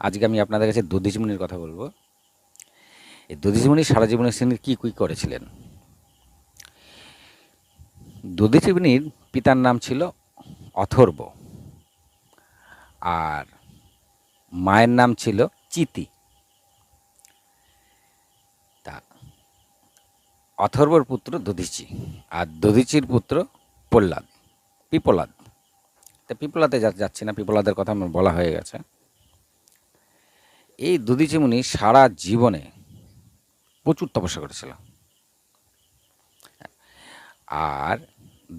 আজকে আমি আপনাদের কাছে দধিচিমনির কথা বলব। এই দধিচিমনি সারা জীবনের তিনি কী কী করেছিলেন? দধিচিমনির পিতার নাম ছিল অথর্ব আর মায়ের নাম ছিল চিতি। তা অথর্বর পুত্র দধিচি আর দধিচির পুত্র প্রহ্লাদ, পিপলাদ। তা পিপলাতে যাচ্ছি না, পিপলাদের কথা আমার বলা হয়ে গেছে। এই দধিচিমুনি সারা জীবনে প্রচুর তপস্যা করেছিল। আর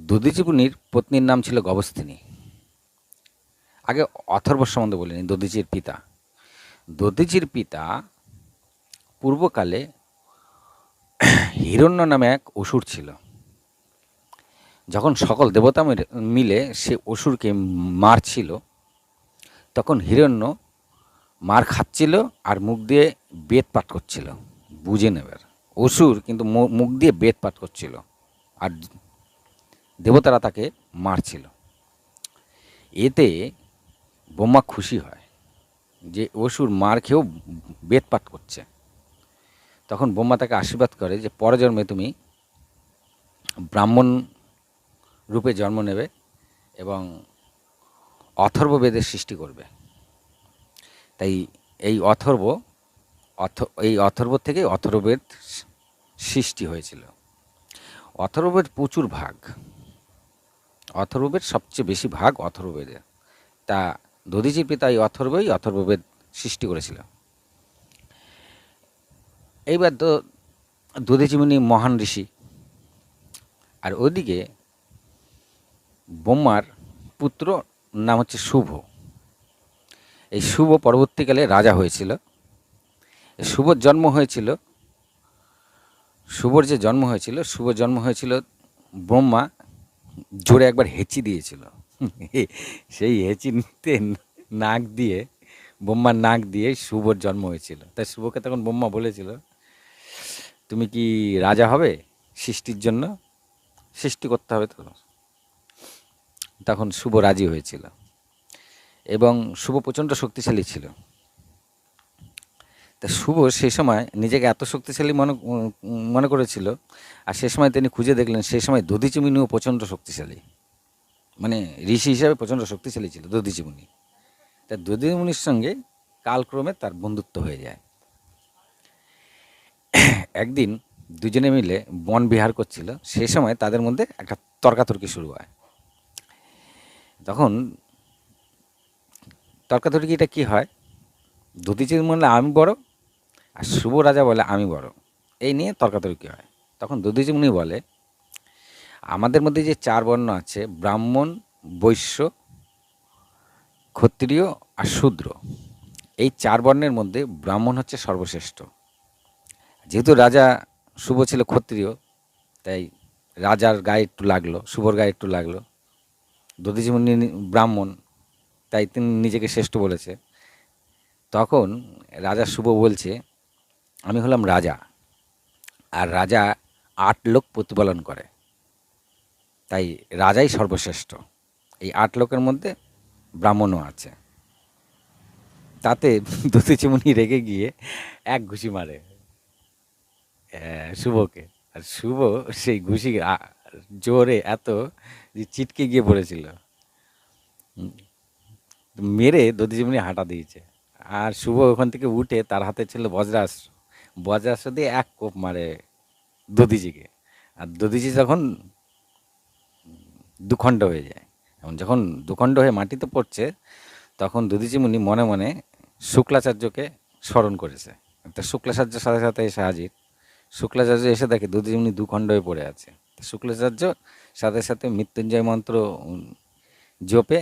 দধিচিমুনির পত্নীর নাম ছিল গবস্তিনী আগে অথর্ব সম্বন্ধে বলিনি, দধিচির পিতা। দধিচির পিতা পূর্বকালে হিরণ্য নামে এক অসুর ছিল। যখন সকল দেবতা মিলে সে অসুরকে মারছিল, তখন হিরণ্য মার খাচ্ছিল আর মুখ দিয়ে বেদ পাঠ করছিল। বুঝে নেবার অসুর কিন্তু মুখ দিয়ে বেদ পাঠ করছিল। আর দেবতারা তাকে মারছিল। এতে ব্রহ্মা খুশি হয় যে অসুর মার খেয়েও বেদ পাঠ করছে। তখন ব্রহ্মা তাকে আশীর্বাদ করে যে পরজন্মে তুমি ব্রাহ্মণ রূপে জন্ম নেবে এবং অথর্ব বেদের সৃষ্টি করবে। তাই এই অথর্ব, অথ, এই অথর্ব থেকে অথর্ববেদ সৃষ্টি হয়েছিল। অথর্ববেদ প্রচুর ভাগ অথর্ববেদ সবচেয়ে বেশি ভাগ অথর্ববেদের তা দধিজির পিতা এই অথর্বই অথর্ববেদ সৃষ্টি করেছিল। এইবার তো দধিচিমুনি মহান ঋষি, আর ওইদিকে ব্রহ্মার পুত্র, নাম হচ্ছে শুভ। এই শুভ পরবর্তীকালে রাজা হয়েছিল। শুভর জন্ম হয়েছিল, শুভর যে জন্ম হয়েছিল, শুভ জন্ম হয়েছিল ব্রহ্মা জোরে একবার হেঁচি দিয়েছিল। সেই হেঁচিতে নাক দিয়ে, ব্রহ্মার নাক দিয়ে শুভর জন্ম হয়েছিল। তাই শুভকে তখন ব্রহ্মা বলেছিল, তুমি কি রাজা হবে সৃষ্টির জন্য? সৃষ্টি করতে হবে তো। তখন শুভ রাজি হয়েছিল। এবং শুভ প্রচণ্ড শক্তিশালী ছিল। তা শুভ সেই সময় নিজেকে এত শক্তিশালী মনে মনে করেছিল আর সে সময় তিনি খুঁজে দেখলেন সেই সময় দধিচিমুনিও প্রচণ্ড শক্তিশালী। মানে ঋষি হিসাবে প্রচণ্ড শক্তিশালী ছিল দধিচিমুনি। তা দধিচিমুনির সঙ্গে কালক্রমে তার বন্ধুত্ব হয়ে যায়। একদিন দুজনে মিলে বন বিহার করছিল। সেই সময় তাদের মধ্যে একটা তর্কাতর্কি শুরু হয়। তখন তর্কাতর্কিটা কী হয়? দধিচির বলে আমি বড় আর শুভ রাজা বলে আমি বড়। এই নিয়ে তর্কাতর্কি হয়। তখন দধিচিমুনি বলে, আমাদের মধ্যে যে চার বর্ণ আছে, ব্রাহ্মণ, বৈশ্য, ক্ষত্রিয় আর শূদ্র, এই চার বর্ণের মধ্যে ব্রাহ্মণ হচ্ছে সর্বশ্রেষ্ঠ। যেহেতু রাজা শুভ ছিল ক্ষত্রিয়, তাই রাজার গায়ে একটু লাগল, শুভর গায়ে একটু লাগল। দধিচিমুনি ব্রাহ্মণ তাই তিনি নিজেকে শ্রেষ্ঠ বলেছে। তখন রাজা শুভ বলছে, আমি হলাম রাজা, আর রাজা আট লোক প্রতিপালন করে। তাই রাজাই সর্বশ্রেষ্ঠ। এই আট লোকের মধ্যে ব্রাহ্মণও আছে। তাতে দধিচিমুনি রেগে গিয়ে এক ঘুষি মারে শুভকে। আর শুভ সেই ঘুষি জোরে এত যে চিটকে গিয়ে পড়েছিল। মেরে দধিচিমনি হাঁটা দিয়েছে। আর শুভ ওখান থেকে উঠে তার হাতে ছিল বজ্রাস্ত্র। বজ্রাস্ত্র দিয়ে এক কোপ মারে দধিজিকে। আর দধিজি যখন দুখণ্ড হয়ে যায়, এবং যখন দুখণ্ড হয়ে মাটিতে পড়ছে, তখন দধিচিমুনি মনে মনে শুক্লাচার্যকে স্মরণ করেছে। তা শুক্লাচার্যের সাথে সাথে এসে হাজির। শুক্লাচার্য এসে দেখে দধিচিমুনি দুখণ্ড হয়ে পড়ে আছে। শুক্লাচার্য সাথে সাথে মৃত্যুঞ্জয় মন্ত্র জপে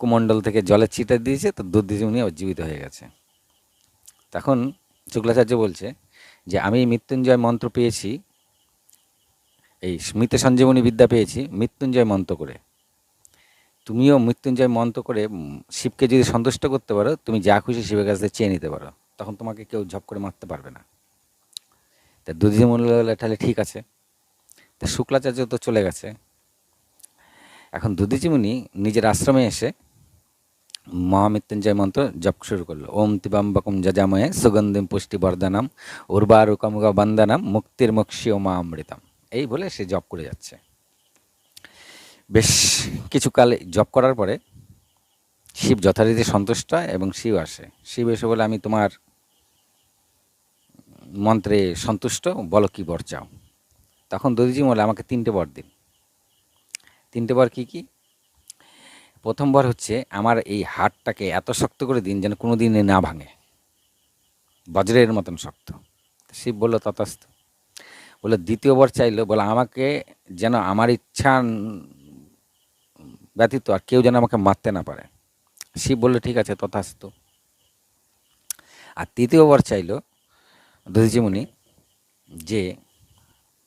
কুমণ্ডল থেকে জলের ছিটে দিয়েছে, তো দধিচিমুনি আবার জীবিত হয়ে গেছে। তখন শুক্লাচার্য বলছে যে, আমি মৃত্যুঞ্জয় মন্ত্র পেয়েছি, এই স্মৃত সঞ্জীবনী বিদ্যা পেয়েছি, মৃত্যুঞ্জয় মন্ত্র করে। তুমিও মৃত্যুঞ্জয় মন্ত্র করে শিবকে যদি সন্তুষ্ট করতে পারো, তুমি যা খুশি শিবের কাছ থেকে চেয়ে নিতে পারো। তখন তোমাকে কেউ ঝপ করে মারতে পারবে না। তা মনে হলে তাহলে ঠিক আছে। তা শুক্লাচার্য তো চলে গেছে। এখন দুদিচিমুনি নিজের আশ্রমে এসে মহামৃত্যুঞ্জয় মন্ত্র জপ শুরু করল ওম তিবাম্বকম যজাময়ে সুগন্ধিম পুষ্টি বর্ধনাম উর্বারুকমুগা বন্দনাম মুক্তির মক্ষীয় মা অমৃতম এই বলে সে জপ করে যাচ্ছে। বেশ কিছুকাল জপ করার পরে শিব যথারীতি সন্তুষ্ট হয় এবং শিব আসে। শিব এসে বলে, আমি তোমার মন্ত্রে সন্তুষ্ট, বলো কি বর চাও? তখন দধিজি বলে, আমাকে তিনটে বর দিন। তিনটে বর কী কি? প্রথম বার হচ্ছে আমার এই হাটটাকে এত শক্ত করে দিন যেন কোনো দিনে না ভাঙে। বজ্রের মতন শক্ত। শিব বলল তথাস্থ বলে দ্বিতীয়বার চাইলো। বলে আমাকে যেন আমার ইচ্ছা ব্যতীত আর কেউ যেন আমাকে মারতে না পারে। শিব বলল, ঠিক আছে, তথাস্থ। আর তৃতীয়বার চাইলো দধিজিমুনি যে,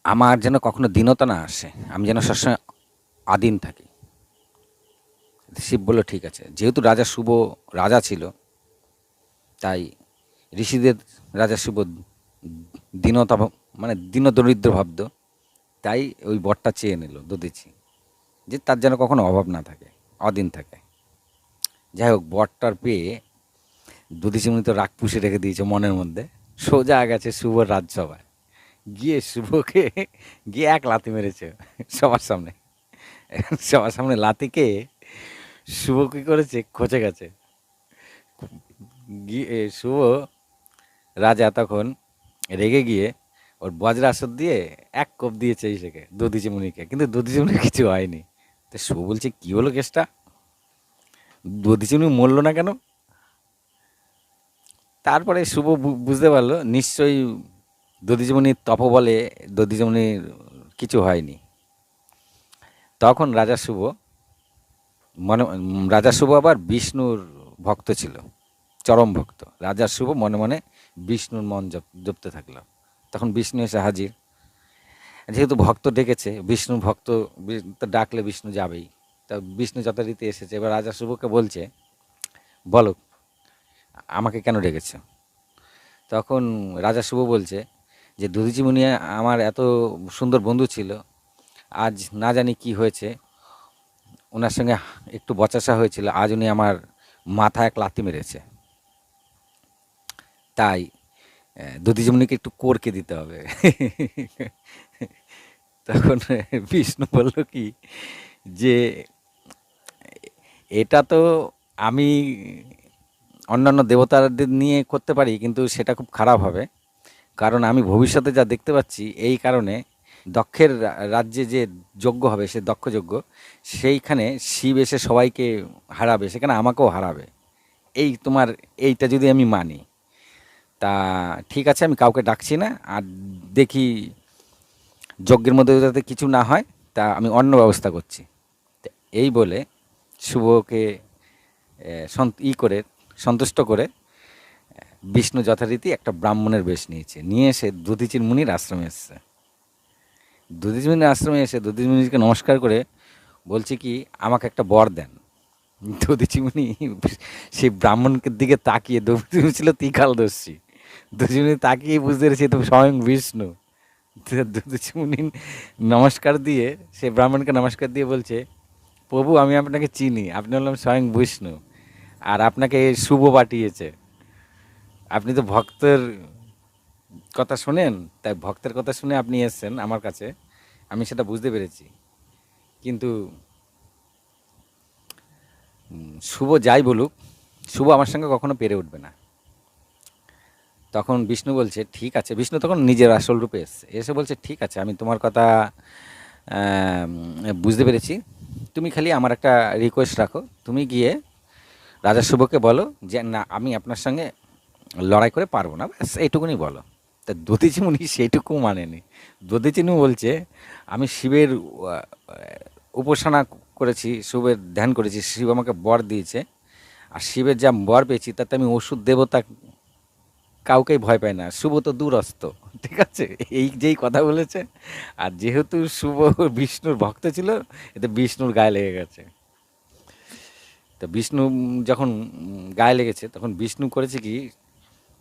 আমার যেন কখনো দীনতা না আসে, আমি যেন সবসময় আদিন থাকি। শিব বলল, ঠিক আছে। যেহেতু রাজা শুভ রাজা ছিল, তাই ঋষিদের রাজা শুভ দীনতা মানে দীন দরিদ্র ভাবত, তাই ওই বরটা চেয়ে নিল দদিচি যে তার যেন কখনো অভাব না থাকে অদিন থাকে। যাই হোক, বরটার পেয়ে দদিচিমনি তো রাগ পুষে রেখে দিয়েছে মনের মধ্যে। সোজা গেছে শুভর রাজসভায়। গিয়ে শুভকে, গিয়ে এক লাথি মেরেছে সবার সামনে। সবার সামনে লাতিকে শুভ কী করেছে? খচে গেছে। গিয়ে শুভ রাজা তখন রেগে গিয়ে ওর বজ্রাসর দিয়ে এক কোপ দিয়েছে ইসেকে, দধিচিমুনিকে। কিন্তু দধিচিমুনি কিছু হয়নি। তো শুভ বলছে, কী হলো কেসটা? দধিচিমুনি মরলো না কেন? তারপরে শুভ বুঝতে পারল, নিশ্চয়ই দধিচিমুনির তপবলে দধিচিমুনির কিছু হয়নি। তখন রাজা শুভ মনে রাজা শুভ আবার বিষ্ণুর ভক্ত ছিল, চরম ভক্ত। রাজা শুভ মনে মনে বিষ্ণুর মন জপ জপতে থাকল। তখন বিষ্ণু এসে হাজির। যেহেতু ভক্ত ডেকেছে বিষ্ণু ভক্ত ডাকলে বিষ্ণু যাবেই। তা বিষ্ণু যথারীতি এসেছে। এবার রাজা শুভকে বলছে, বলো, আমাকে কেন ডেকেছো? তখন রাজা শুভ বলছে যে দুদিচি মুনি আমার এত সুন্দর বন্ধু ছিল। আজ না জানি কি হয়েছে। ওনার সঙ্গে একটু বচাসা হয়েছিল, আজ উনি আমার মাথায় এক লাথি মেরেছে। তাই দুদিজমনিকে একটু করকে দিতে হবে। তখন বিষ্ণু বলল কি, যে এটা তো আমি অন্যান্য দেবতাদের নিয়ে করতে পারি, কিন্তু সেটা খুব খারাপ হবে। কারণ আমি ভবিষ্যতে যা দেখতে পাচ্ছি, এই কারণে দক্ষের রাজ্যে যে যজ্ঞ হবে, সে দক্ষ যজ্ঞ, সেইখানে শিব এসে সবাইকে হারাবে, সেখানে আমাকেও হারাবে। এই তোমার, এইটা যদি আমি মানি, তা ঠিক আছে, আমি কাউকে ডাকছি না, আর দেখি যজ্ঞের মধ্যে যাতে কিছু না হয়, তা আমি অন্য ব্যবস্থা করছি। এই বলে শুভকে ই করে, সন্তুষ্ট করে বিষ্ণু যথারীতি একটা ব্রাহ্মণের বেশ নিয়েছে। নিয়ে এসে দধিচির মুনির আশ্রমে এসছে। দধিচি মুনির আশ্রমে এসে দধিচি মুনিকে নমস্কার করে বলছে কি, আমাকে একটা বর দেন। দধিচিমুনি সেই ব্রাহ্মণকে দিকে তাকিয়ে দধিচি ছিল তিকালদর্শী দধিচি মুনি তাকিয়ে বুঝতে পেরেছি তো স্বয়ং বিষ্ণু। দধিচি নমস্কার দিয়ে সে ব্রাহ্মণকে নমস্কার দিয়ে বলছে, প্রভু, আমি আপনাকে চিনি। আপনি হলাম স্বয়ং বিষ্ণু। আর আপনাকে শুভ পাঠিয়েছে। আপনি তো ভক্তের কথা শোনেন, তাই ভক্তের কথা শুনে আপনি এসেছেন আমার কাছে। আমি সেটা বুঝতে পেরেছি। কিন্তু শুভ যাই বলুক, শুভ আমার সঙ্গে কখনো পেরে উঠবে না। তখন বিষ্ণু বলছে, ঠিক আছে। বিষ্ণু তখন নিজের আসল রূপে এসছে। এসে বলছে, ঠিক আছে, আমি তোমার কথা বুঝতে পেরেছি। তুমি খালি আমার একটা রিকোয়েস্ট রাখো। তুমি গিয়ে রাজা শুভকে বলো যে, না, আমি আপনার সঙ্গে লড়াই করে পারব না। ব্যাস, এইটুকুনি বলো। তা দধিচিমুনি সেইটুকু মানেনি। দধিচিনু বলছে, আমি শিবের উপাসনা করেছি, শিবের ধ্যান করেছি, শিব আমাকে বর দিয়েছে। আর শিবের যা বর পেয়েছি, তাতে আমি ওষুধ দেবতা কাউকেই ভয় পায় না। শুভ তো দূরস্ত। ঠিক আছে? এই যেই কথা বলেছে। আর যেহেতু শুভ বিষ্ণুর ভক্ত ছিল, এতে বিষ্ণুর গায়ে লেগে গেছে। তো বিষ্ণু যখন গায়ে লেগেছে, তখন বিষ্ণু করেছে কি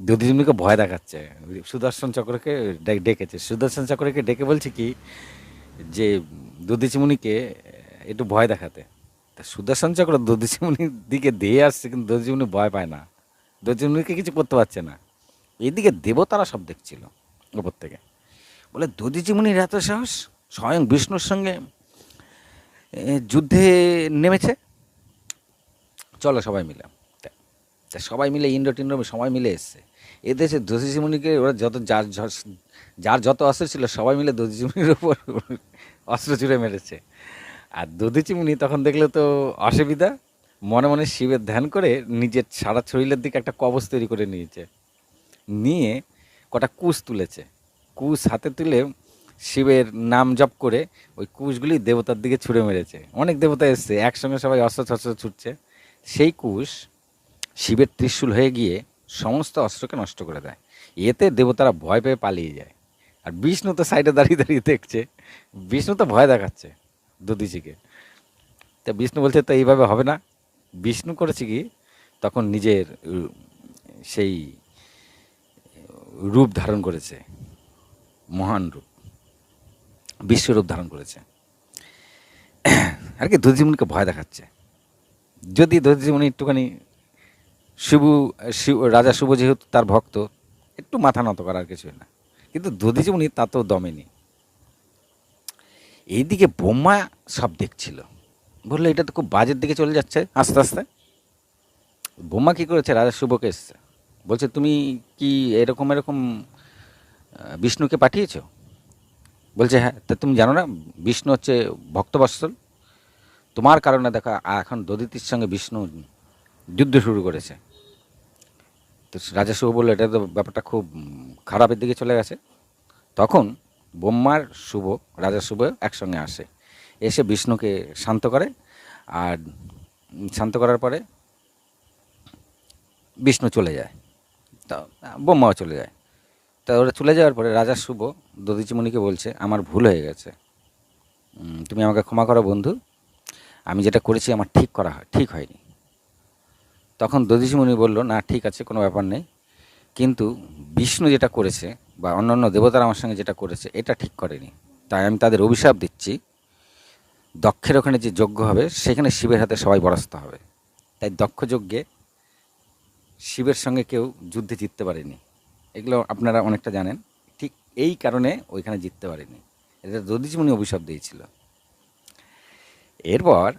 দধিজুমনিকে ভয় দেখাচ্ছে। সুদর্শন চক্রকে ডেকেছে। সুদর্শন চক্রকে ডেকে বলছে কি, যে দধিচিমুনিকে একটু ভয় দেখাতে। তা সুদর্শন চক্র দধিচিমুনির দিকে দিয়ে আসছে, কিন্তু দধিচিমুনি ভয় পায় না। দধিচিমুনিকে কিছু করতে পারছে না। এইদিকে দেবতারা সব দেখছিল ওপর থেকে। বলে দধিচিমুনির এত সাহস? স্বয়ং বিষ্ণুর সঙ্গে যুদ্ধে নেমেছে? চলো সবাই মিলে। তা সবাই মিলে ইন্দ্র টিন্দ্র সবাই মিলে এসছে। এদেশে দধিচিমুনিকে ওরা যত যার যার যত অস্ত্র ছিল, সবাই মিলে দধিচিমুনির উপর অস্ত্র ছুড়ে মেরেছে। আর দধিচিমুনি তখন দেখলে তো অসুবিধা, মনে মনে শিবের ধ্যান করে নিজের সারা শরীরের দিকে একটা কবচ তৈরি করে নিয়েছে। নিয়ে কটা কুশ তুলেছে। কুশ হাতে তুলে শিবের নাম জপ করে ওই কুশগুলি দেবতার দিকে ছুঁড়ে মেরেছে। অনেক দেবতা এসছে, একসঙ্গে সবাই অস্ত্র শস্ত্র ছুটছে। সেই কুশ শিবের ত্রিশূল হয়ে গিয়ে সমস্ত অস্ত্রকে নষ্ট করে দেয়। এতে দেবতারা ভয় পেয়ে পালিয়ে যায়। আর বিষ্ণু তো সাইডে দাঁড়িয়ে দাঁড়িয়ে দেখছে। বিষ্ণু তো ভয় দেখাচ্ছে দধিচিকে তা বিষ্ণু বলছে, তো এইভাবে হবে না। বিষ্ণু করেছে কি? তখন নিজের সেই, রূপ ধারণ করেছে। মহান রূপ। বিশ্বরূপ ধারণ করেছে। আর কি দধিমুনিকে ভয় দেখাচ্ছে। যদি দধিমুনি একটুখানি শিবু, শিব, রাজা শুভ যেহেতু তার ভক্ত, একটু মাথা নত করার কিছুই না। কিন্তু দধিমুনি তা তো দমেনি। এইদিকে বোমা সব দেখছিল। বলল, এটা তো খুব বাজের দিকে চলে যাচ্ছে, আস্তে আস্তে। বোমা কী করেছে? রাজা শুভকে এসছে। বলছে, তুমি কি এরকম এরকম বিষ্ণুকে পাঠিয়েছ? বলছে হ্যাঁ তা তুমি জানো না, বিষ্ণু হচ্ছে ভক্তবৎসল। তোমার কারণে দেখা, এখন দদিতির সঙ্গে বিষ্ণু যুদ্ধ শুরু করেছে। তো রাজা শুভ বলল, এটা তো ব্যাপারটা খুব খারাপের দিকে চলে গেছে। তখন ব্রহ্মার শুভ, রাজা শুভ একসঙ্গে আসে। এসে বিষ্ণুকে শান্ত করে আর শান্ত করার পরে বিষ্ণু চলে যায়। তা, ব্রহ্মাও চলে যায়। তা ওরা চলে যাওয়ার পরে রাজা শুভ দধিচিমণিকে বলছে, আমার ভুল হয়ে গেছে। তুমি আমাকে ক্ষমা করো বন্ধু। আমি যেটা করেছি, আমার ঠিক করা হয়, ঠিক হয়নি। তখন দধিচিমণি বলল, না, ঠিক আছে, কোনো ব্যাপার নেই। কিন্তু বিষ্ণু যেটা করেছে বা অন্যান্য দেবতারা আমার সঙ্গে যেটা করেছে, এটা ঠিক করেনি। তাই আমি তাদের অভিশাপ দিচ্ছি। দক্ষের ওখানে যে যজ্ঞ হবে, সেখানে শিবের হাতে সবাই বরাস্ত হবে। তাই দক্ষ যজ্ঞে শিবের সঙ্গে কেউ যুদ্ধে জিততে পারেনি। এগুলো আপনারা অনেকটা জানেন। ঠিক এই কারণে ওইখানে জিততে পারেনি। এটা দধিচিমণি অভিশাপ দিয়েছিল। এরপর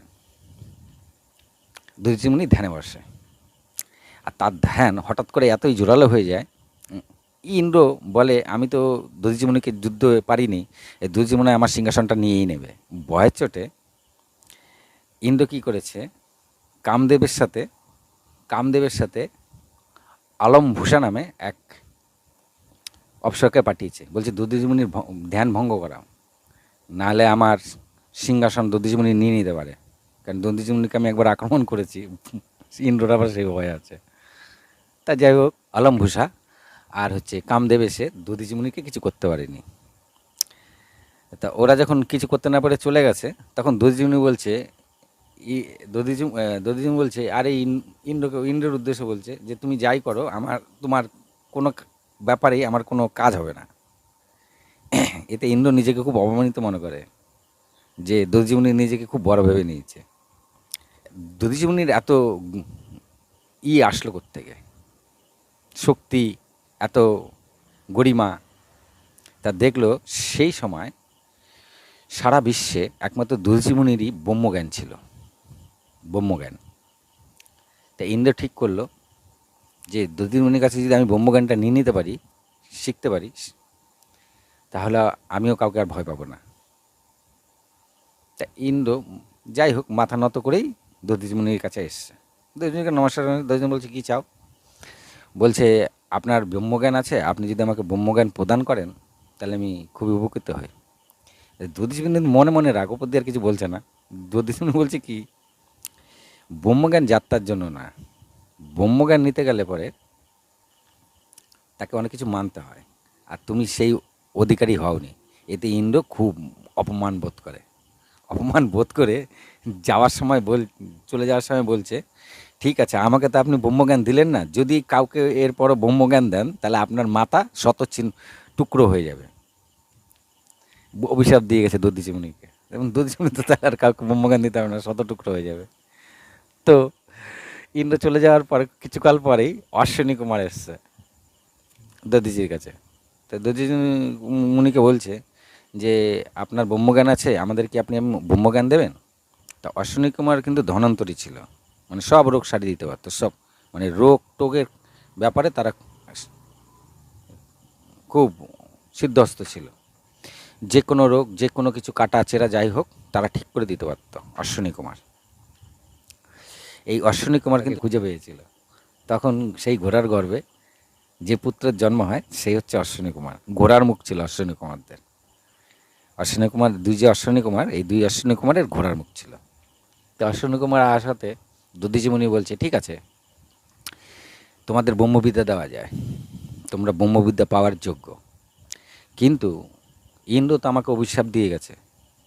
দধিচিমণি ধ্যানে বসে। আর তার ধ্যান হঠাৎ করে এতই জোরালো হয়ে যায় ইন্দ্র বলে, আমি তো দধিচিমণিকে যুদ্ধ পারিনি, এই দধিচিমণি আমার সিংহাসনটা নিয়েই নেবে। ভয়ের চোটে ইন্দ্র কী করেছে, কামদেবের সাথে কামদেবের সাথে আলম ভূষা নামে এক অপসরকে পাঠিয়েছে। বলছে ভ- ধ্যান ভঙ্গ করাও, নাহলে আমার সিংহাসন দধিচিমণি নিয়ে নিতে পারে। কারণ দধিচিমণিকে আমি একবার আক্রমণ করেছি, ইন্দ্রর আবার সেই ভয় আছে। তা যাই হোক আলম ভূষা আর হচ্ছে কামদেব এসে দধিচিমণিকে কিছু করতে পারেনি। তা ওরা যখন কিছু করতে না পারে চলে গেছে, তখন দধিচিমণি বলছে, ই দধিচিম দধিচিম বলছে, আরে ইন- ইন্দ্রকে, ইন্দ্রের উদ্দেশ্যে বলছে যে তুমি যাই করো, আমার, তোমার কোনো ব্যাপারেই আমার কোনো কাজ হবে না। এতে ইন্দ্র নিজেকে খুব অপমানিত মনে করে, যে দধিচিমণি নিজেকে খুব বড় ভেবে নিয়েছে। দধিচিমণির এত ই আসলো থেকে শক্তি, এত গরিমা তা দেখল সেই সময় সারা বিশ্বে একমাত্র দধিচিমণিরই ব্রহ্মজ্ঞান ছিল, ব্রহ্মজ্ঞান। তা ইন্দ্র ঠিক করল যে দধিমণির কাছে যদি আমি ব্রহ্মজ্ঞানটা নিয়ে নিতে পারি, শিখতে পারি, তাহলে আমিও কাউকে আর ভয় পাবো না। তা ইন্দ্র যাই হোক মাথা নত করেই দধিমণির কাছে এসছে। দধিমণিকে নমস্কার দধিমণি বলছে, কী চাও? বলছে, আপনার ব্রহ্মজ্ঞান আছে, আপনি যদি আমাকে ব্রহ্মজ্ঞান প্রদান করেন, তাহলে আমি খুবই উপকৃত হই। দধিমণি মনে মনে ওপর আর কিছু বলছে না। দধিমণি বলছে কি, ব্রহ্মজ্ঞান যাত্রার জন্য না, ব্রহ্মজ্ঞান নিতে গেলে পরে তাকে অনেক কিছু মানতে হয়, আর তুমি সেই অধিকারী হওনি। এতে ইন্দ্র খুব অপমান বোধ করে। অপমান বোধ করে যাওয়ার সময় বল, চলে যাওয়ার সময় বলছে ঠিক আছে, আমাকে তো আপনি ব্রহ্মজ্ঞান দিলেন না। যদি কাউকে এরপরও ব্রহ্মজ্ঞান দেন, তাহলে আপনার মাথা শতচিন টুকরো হয়ে যাবে। অভিশাপ দিয়ে গেছে দধিচিমণিকে এবং দধিচিমনি তো তাহলে আর কাউকে ব্রহ্মজ্ঞান দিতে হবে না শত টুকরো হয়ে যাবে। তো, ইন্দ্র চলে যাওয়ার পরে, কিছুকাল পরেই অশ্বিনী কুমার এসছে দধিজির কাছে। তো দধিজি মুনিকে বলছে যে, আপনার ব্রহ্মজ্ঞান আছে, আমাদের কি আপনি ব্রহ্মজ্ঞান দেবেন? তা অশ্বিনী কুমার কিন্তু ধনন্তরী ছিল। মানে সব রোগ সারিয়ে দিতে পারতো, সব। মানে রোগ টোগের ব্যাপারে তারা খুব সিদ্ধস্ত ছিল। যে কোনো রোগ, যে কোনো কিছু কাটা চেরা যাই হোক, তারা ঠিক করে দিতে পারতো, অশ্বিনী কুমার। এই অশ্বিনী কুমার কিন্তু খুঁজে পেয়েছিল। তখন সেই ঘোড়ার গর্ভে যে পুত্রের জন্ম হয়, সেই হচ্ছে অশ্বিনী কুমার। ঘোড়ার মুখ ছিল অশ্বিনী কুমারদের। অশ্বিনী কুমার, দুই যে অশ্বিনী কুমার, এই দুই অশ্বিনী কুমারের ঘোড়ার মুখ ছিল। তো অশ্বিনী কুমার আসাতে দধিজিমুনি বলছে, ঠিক আছে, তোমাদের ব্রহ্মবিদ্যা দেওয়া যায়, তোমরা ব্রহ্মবিদ্যা পাওয়ার যোগ্য। কিন্তু ইন্দ্র তো আমাকে অভিশাপ দিয়ে গেছে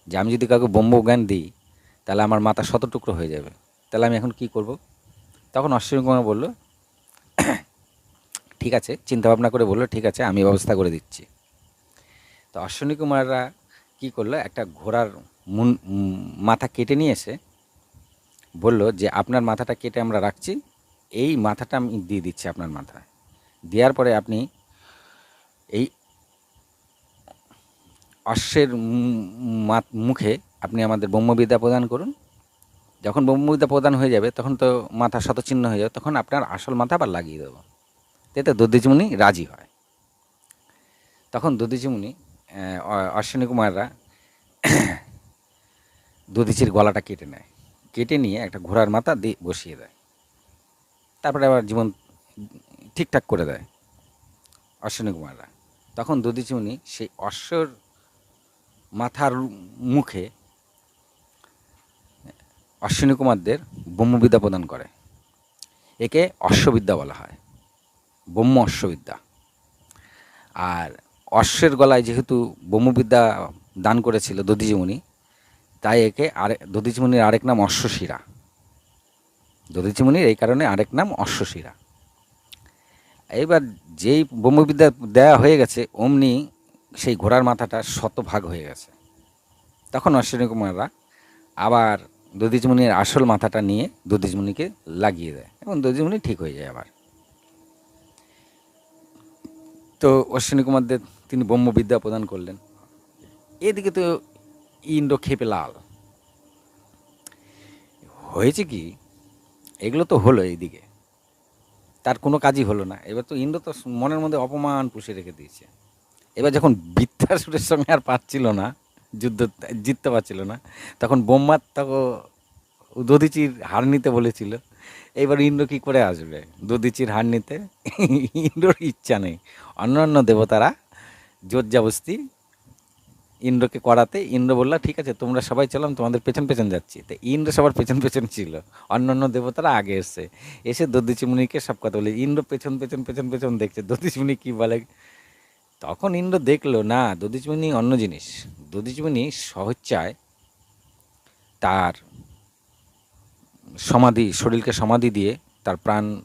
যে আমি যদি কাউকে ব্রহ্মজ্ঞান দিই, তাহলে আমার মাথা শত টুকরো হয়ে যাবে। তাহলে আমি এখন কি করব? তখন অশ্বিনী কুমার বলল, ঠিক আছে চিন্তা ভাবনা করে বলল, ঠিক আছে, আমি ব্যবস্থা করে দিচ্ছি। তো অশ্বিনী কুমাররা কী করল, একটা ঘোড়ার মুন মাথা কেটে নিয়ে এসে বলল যে আপনার মাথাটা কেটে আমরা রাখছি, এই মাথাটা আমি দিয়ে দিচ্ছি আপনার মাথায়। দেওয়ার পরে আপনি এই অশ্বের মুখে আপনি আমাদের ব্রহ্মবিদ্যা প্রদান করুন। যখন ব্রহ্মবিদ্যা প্রদান হয়ে যাবে, তখন তো মাথা শতচিহ্ন হয়ে যাবে, তখন আপনার আসল মাথা আবার লাগিয়ে দেবো। এতে দধিচিমুনি রাজি হয়। তখন দধিচিমুনি অশ্বিনী কুমাররা দধিচির গলাটা কেটে নেয়। কেটে নিয়ে একটা ঘোড়ার মাথা দিয়ে বসিয়ে দেয়। তারপরে আবার জীবন ঠিকঠাক করে দেয় অশ্বিনী কুমাররা। তখন দধিচিমুনি সেই অশ্বর মাথার মুখে অশ্বিনী কুমারদের ব্রহ্মবিদ্যা প্রদান করে। একে অশ্ববিদ্যা বলা হয়, ব্রহ্ম অশ্ববিদ্যা। আর অশ্বের গলায় যেহেতু ব্রহ্মবিদ্যা দান করেছিল দধিজিমুনি তাই একে আরে দধিচিমুনির আরেক নাম অশ্বশিরা। দধিচিমুনির এই কারণে আরেক নাম অশ্বশিরা। এইবার যেই ব্রহ্মবিদ্যা দেয়া হয়ে গেছে, অমনি সেই ঘোড়ার মাথাটা শতভাগ হয়ে গেছে। তখন অশ্বিনী কুমাররা আবার দধিচমুনির আসল মাথাটা নিয়ে দধিচমুনিকে লাগিয়ে দেয় এবং দধিচমুনি ঠিক হয়ে যায় আবার। তো অশ্বিনী কুমারদের তিনি ব্রহ্মবিদ্যা প্রদান করলেন। এদিকে তো ইন্দ্র খেপে লাল। হয়েছে কি? এগুলো তো হলো এইদিকে। তার কোনো কাজই হলো না। এবার তো ইন্দ্র তো মনের মধ্যে অপমান পুষে রেখে দিয়েছে। এবার যখন বৃত্তাসুরের সঙ্গে আর পারছিল না, যুদ্ধ জিততে পারছিল না, তখন বোম্মার তখন দধিচির হার নিতে বলেছিল। এবার ইন্দ্র কী করে আসবে? দধিচির হার নিতে? ইন্দ্রর ইচ্ছা নেই। অন্যান্য দেবতারা জোর জাবস্তি ইন্দ্রকে করাতে, ইন্দ্র বলল, ঠিক আছে, তোমরা সবাই চলাম তোমাদের পেছন পেছন যাচ্ছি। তো ইন্দ্র সবার পেছন পেছন ছিল, অন্য অন্য দেবতারা আগে এসছে। এসে দধিচিমুনিকে সব কথা বলে, ইন্দ্র পেছন পেছন পেছন পেছন দেখছে দধিচিমুনি কী বলে? তখন ইন্দ্র দেখল, না দধিচিমুনি অন্য জিনিস। দধিচিমুনি সহচ্চায় তার সমাধি, শরীরকে সমাধি দিয়ে তার প্রাণ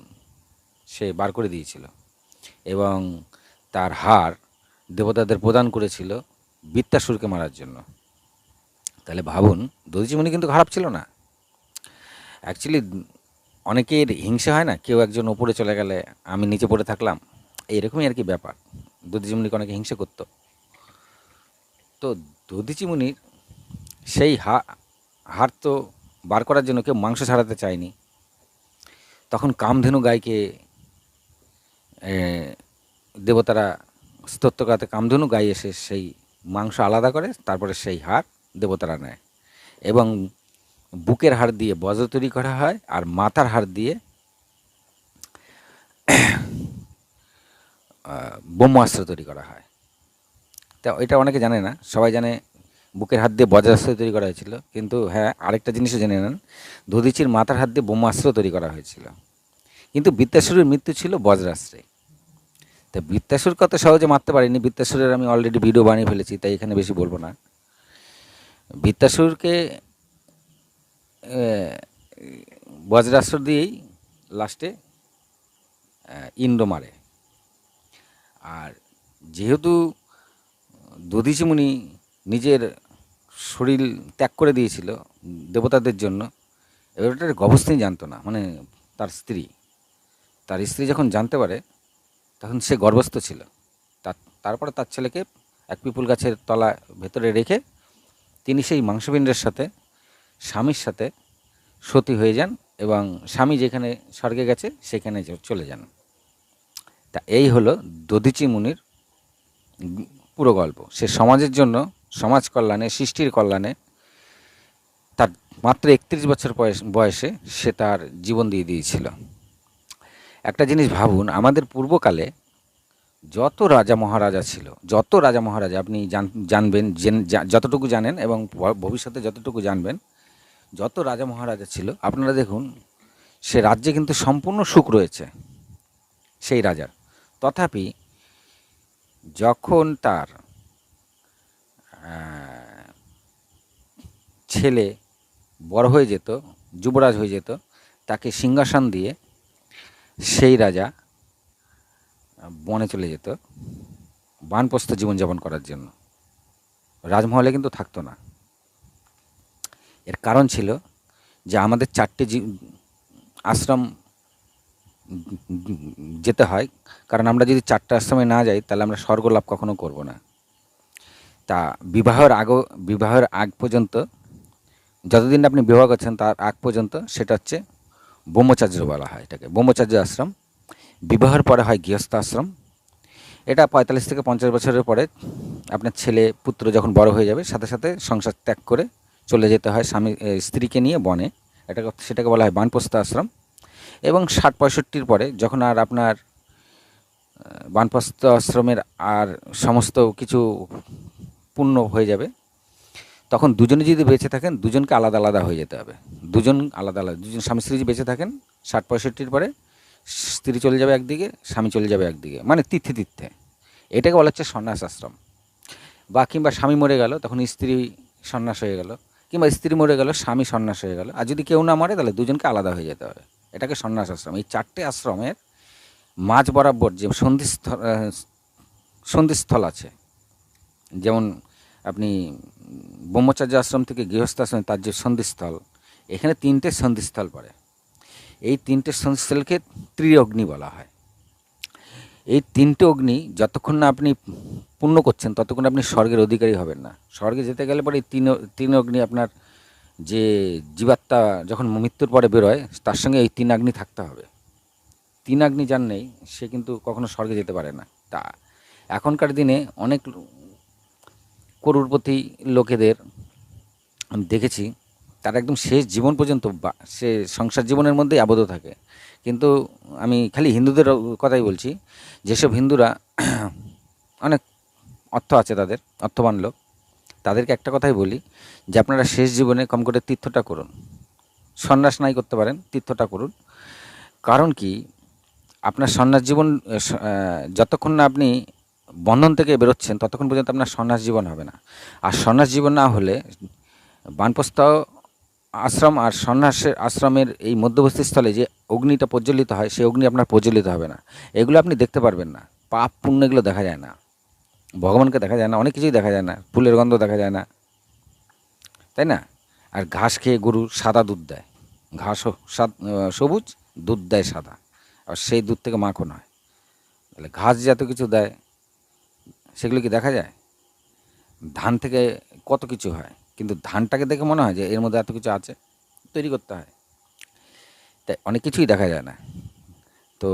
সে বার করে দিয়েছিল এবং তার হার দেবতাদের প্রদান করেছিল। বৃত্তাসুরকে মারার জন্য। তাহলে ভাবুন দধিচিমুনি কিন্তু খারাপ ছিল না। অ্যাকচুয়ালি অনেকের হিংসা হয় না, কেউ একজন ওপরে চলে গেলে আমি নিচে পড়ে থাকলাম, এইরকমই আর কি ব্যাপার। দধিচিমুনিকে অনেকে হিংসা করতো। তো দধিচিমুনির সেই হা, হার তো বার করার জন্য কেউ মাংস ছাড়াতে চায়নি। তখন কামধেনু গাইকে দেবতারা স্তোত্রকাতে কামধেনু গাই এসে সেই মাংস আলাদা করে, তারপরে সেই হাড় দেবতারা নেয়। এবং বুকের হাড় দিয়ে বজ্র তৈরি করা হয় আর মাথার হাড় দিয়ে ব্রহ্মাস্ত্র তৈরি করা হয়। তা এটা অনেকে জানে না, সবাই জানে বুকের হাত দিয়ে বজ্রাস্ত্র তৈরি করা হয়েছিল। কিন্তু হ্যাঁ আরেকটা জিনিসও জেনে নেন দধিচির মাথার হাত দিয়ে ব্রহ্মাস্ত্র তৈরি করা হয়েছিল। কিন্তু বৃত্তাসুরের মৃত্যু ছিল বজ্রাস্ত্রে। তা বৃত্তাসুর কত সহজে মারতে পারিনি। বৃত্তাসুরের আমি অলরেডি ভিডিও বানিয়ে ফেলেছি, তাই এখানে বেশি বলব না। বৃত্তাসুরকে বজ্রাস্ত্র দিয়েই লাস্টে ইন্দ্র মারে। আর যেহেতু দধিচিমুনি নিজের শরীর ত্যাগ করে দিয়েছিল দেবতাদের জন্য, এবার ওটা গভস্তিনী জানতো না মানে তার স্ত্রী। তার স্ত্রী যখন জানতে পারে তখন সে গর্ভস্থ ছিল। তার তারপরে তার ছেলেকে এক পিপুল গাছের তলা ভেতরে রেখে তিনি সেই মাংসপিণ্ডের সাথে, স্বামীর সাথে সতী হয়ে যান এবং স্বামী যেখানে স্বর্গে গেছে সেখানে চলে যান। তা এই হলো দধিচি মুনির পুরো গল্প। সে সমাজের জন্য, সমাজ কল্যাণে, সৃষ্টির কল্যাণে তার মাত্র একত্রিশ বছর বয়সে সে তার জীবন দিয়ে দিয়েছিল। একটা জিনিস ভাবুন, আমাদের পূর্বকালে যত রাজা মহারাজা ছিল, যত রাজা মহারাজা, আপনি জান- জানবেন, জেন- যতটুকু জানেন এবং ভবিষ্যতে যতটুকু জানবেন, যত রাজা মহারাজা ছিল, আপনারা দেখুন, সে রাজ্যে কিন্তু সম্পূর্ণ সুখ রয়েছে, সেই রাজার। তথাপি যখন তার ছেলে বড় হয়ে যেত, যুবরাজ হয়ে যেত, তাকে সিংহাসন দিয়ে সেই রাজা বনে চলে যেত বানপ্রস্থ জীবনযাপন করার জন্য। রাজমহলে কিন্তু থাকতো না। এর কারণ ছিল যে আমাদের চারটে আশ্রম যেতে হয়, কারণ আমরা যদি চারটে আশ্রমে না যাই, তাহলে আমরা স্বর্গ লাভ কখনো করব না। তা বিবাহের আগ বিবাহের আগ পর্যন্ত, যতদিন আপনি বিবাহ করছেন, তার আগ পর্যন্ত সেটা হচ্ছে ব্রহ্মচার্য বলা হয় এটাকে। ব্রহ্মচার্য আশ্রম, বিবাহের পরে হয় গৃহস্থ আশ্রম এটা পঁয়তাল্লিশ থেকে পঞ্চাশ বছরের পরে আপনার ছেলে, পুত্র যখন বড় হয়ে যাবে, সাথে সাথে সংসার ত্যাগ করে চলে যেতে হয় স্বামী স্ত্রীকে নিয়ে বনে। এটাকে, সেটাকে বলা হয় বানপ্রস্থ আশ্রম এবং ষাট পঁয়ষট্টির পরে যখন আর আপনার বানপ্রস্থ আশ্রমের আর সমস্ত কিছু পূর্ণ হয়ে যাবে তখন দুজনে যদি বেঁচে থাকেন, দুজনকে আলাদা আলাদা হয়ে যেতে হবে। দুজন আলাদা আলাদা, দুজন স্বামী স্ত্রী যদি বেঁচে থাকেন, ষাট পঁয়ষট্টির পরে স্ত্রী চলে যাবে একদিকে, স্বামী চলে যাবে একদিকে মানে তীর্থে তীর্থে এটাকে বলা হচ্ছে সন্ন্যাস আশ্রম বা কিংবা স্বামী মরে গেল, তখন স্ত্রী সন্ন্যাস হয়ে গেল, কিংবা স্ত্রী মরে গেল, স্বামী সন্ন্যাস হয়ে গেল। আর যদি কেউ না মরে, তাহলে দুজনকে আলাদা হয়ে যেতে হবে। এটাকে সন্ন্যাস আশ্রম এই চারটে আশ্রমের মাঝ বরাবর যে সন্ধিস্থল সন্ধিস্থল আছে, যেমন আপনি ব্রহ্মচার্য আশ্রম থেকে গৃহস্থ আশ্রম তার যে সন্ধিস্থল, এখানে তিনটে সন্ধিস্থল পড়ে। এই তিনটে সন্ধিস্থলকে ত্রিঅগ্নি বলা হয়। এই তিনটে অগ্নি যতক্ষণ না আপনি পূর্ণ করছেন, ততক্ষণ আপনি স্বর্গের অধিকারী হবেন না। স্বর্গে যেতে গেলে পরে এই তিন তিন অগ্নি আপনার যে জীবাত্মা যখন মৃত্যুর পরে বেরোয়, তার সঙ্গে এই তিন অগ্নি থাকতে হবে। তিন অগ্নি যার নেই, সে কিন্তু কখনো স্বর্গে যেতে পারে না। তা এখনকার দিনে অনেক করুরপতি লোকেদের আমি দেখেছি, তারা একদম শেষ জীবন পর্যন্ত সে সংসার জীবনের মধ্যেই আবদ্ধ থাকে। কিন্তু আমি খালি হিন্দুদের কথাই বলছি, যেসব হিন্দুরা অনেক অর্থ আছে তাদের, অর্থবান লোক, তাদেরকে একটা কথাই বলি যে আপনারা শেষ জীবনে কম করে তীর্থটা করুন। সন্ন্যাস নাই করতে পারেন, তীর্থটা করুন। কারণ কি? আপনার সন্ন্যাস জীবন যতক্ষণ না আপনি বন্ধন থেকে বেরোচ্ছেন, ততক্ষণ পর্যন্ত আপনার সন্ন্যাস জীবন হবে না। আর সন্ন্যাস জীবন না হলে বানপ্রস্থ আশ্রম আর সন্ন্যাসের আশ্রমের এই মধ্যবর্তী স্থলে যে অগ্নিটা প্রজ্বলিত হয়, সেই অগ্নি আপনার প্রজ্বলিত হবে না। এগুলো আপনি দেখতে পারবেন না। পাপ পুণ্য এগুলো দেখা যায় না। ভগবানকে দেখা যায় না, অনেক কিছুই দেখা যায় না। ফুলের গন্ধ দেখা যায় না। তাই না? আর ঘাস খেয়ে গরু সাদা দুধ দেয়। ঘাস সবুজ, দুধ দেয় সাদা। আর সেই দুধ থেকে মাখন হয়। তাহলে ঘাস যত কিছু দেয়। সেগুলো কি দেখা যায়? ধান থেকে কত কিছু হয়? কিন্তু ধানটাকে দেখে মনে হয় যে এর মধ্যে এত কিছু আছে, তৈরি করতে হয়। তাই অনেক কিছুই দেখা যায় না। তো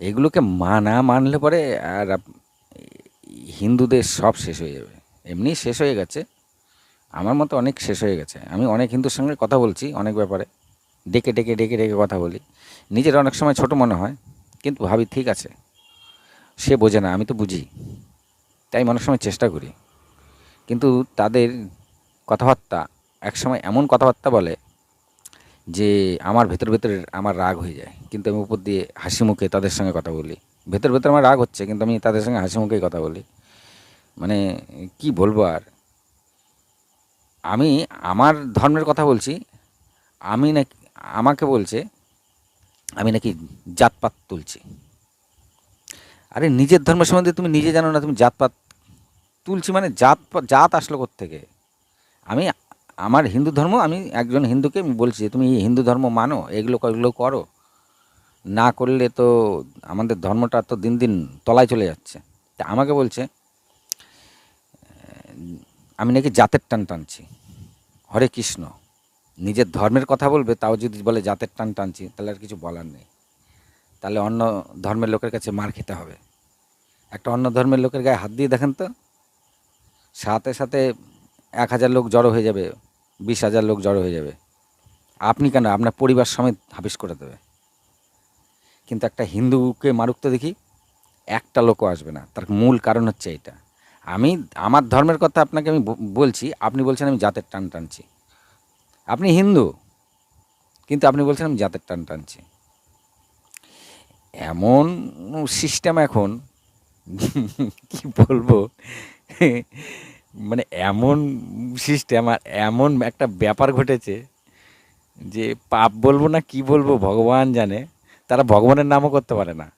এগুলোকে মা না মানলে পরে আর হিন্দুদের সব শেষ হয়ে যাবে। এমনি শেষ হয়ে গেছে। আমার মতো অনেক শেষ হয়ে গেছে। আমি অনেক হিন্দুর সঙ্গে কথা বলছি অনেক ব্যাপারে। ডেকে ডেকে ডেকে ডেকে কথা বলি। নিজের অনেক সময় ছোট মনে হয়, কিন্তু ভাবি ঠিক আছে। সে বোঝে না, আমি তো বুঝি। তাই অনেক সময় চেষ্টা করি। কিন্তু তাদের কথাবার্তা, একসময় এমন কথাবার্তা বলে যে আমার ভেতর ভেতরে আমার রাগ হয়ে যায়। কিন্তু আমি উপর দিয়ে হাসি মুখে তাদের সঙ্গে কথা বলি। ভেতর ভেতর আমার রাগ হচ্ছে, কিন্তু আমি তাদের সঙ্গে হাসি মুখেই কথা বলি। মানে কি বলব আর? আমি আমার ধর্মের কথা বলছি, আমি নাকি, আমাকে বলছে, আমি নাকি জাতপাত তুলছি। আরে নিজের ধর্ম সম্বন্ধে তুমি নিজে জানো না, তুমি জাতপাত তুলছি মানে জাত জাত আসলো থেকে আমি, আমার হিন্দু ধর্ম, আমি একজন হিন্দুকে আমি বলছি তুমি এই হিন্দু ধর্ম মানো, এগুলো এগুলো করো। না করলে তো আমাদের ধর্মটা তো দিন দিন তলায় চলে যাচ্ছে। তা আমাকে বলছে আমি নাকি জাতের টান টানছি। হরে কৃষ্ণ, নিজের ধর্মের কথা বলবে, তাও যদি বলে জাতের টান টানছি, তাহলে আর কিছু বলার নেই। তাহলে অন্য ধর্মের লোকের কাছে মার খেতে হবে। একটা অন্য ধর্মের লোকের গায়ে হাত দিয়ে দেখেন তো। সাথে সাথে এক হাজার লোক জড়ো হয়ে যাবে, বিশ হাজার লোক জড়ো হয়ে যাবে। আপনি কেন? আপনার পরিবার সমেত হাবিস করে দেবে। কিন্তু একটা হিন্দুকে মারুক তো দেখি, একটা লোকও আসবে না। তার মূল কারণ হচ্ছে এটা। আমি, আমার ধর্মের কথা আপনাকে আমি বলছি, আপনি বলছেন আমি জাতের টান টানছি। আপনি হিন্দু, কিন্তু আপনি বলছেন আমি জাতের টান টানছি। এমন সিস্টেম এখন কি বলব? মানে এমন সিস্টেম আর এমন একটা ব্যাপার ঘটেছে যে পাপ বলব না কি বলব ভগবান জানে, তারা ভগবানের নামও করতে পারে না।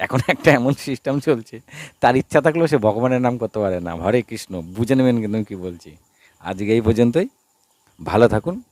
এখন একটা এমন সিস্টেম চলছে, তার ইচ্ছা থাকলেও সে ভগবানের নাম করতে পারে না। হরে কৃষ্ণ, বুঝে নেবেন কিন্তু কি বলছি। আজকে এই পর্যন্তই। ভালো থাকুন।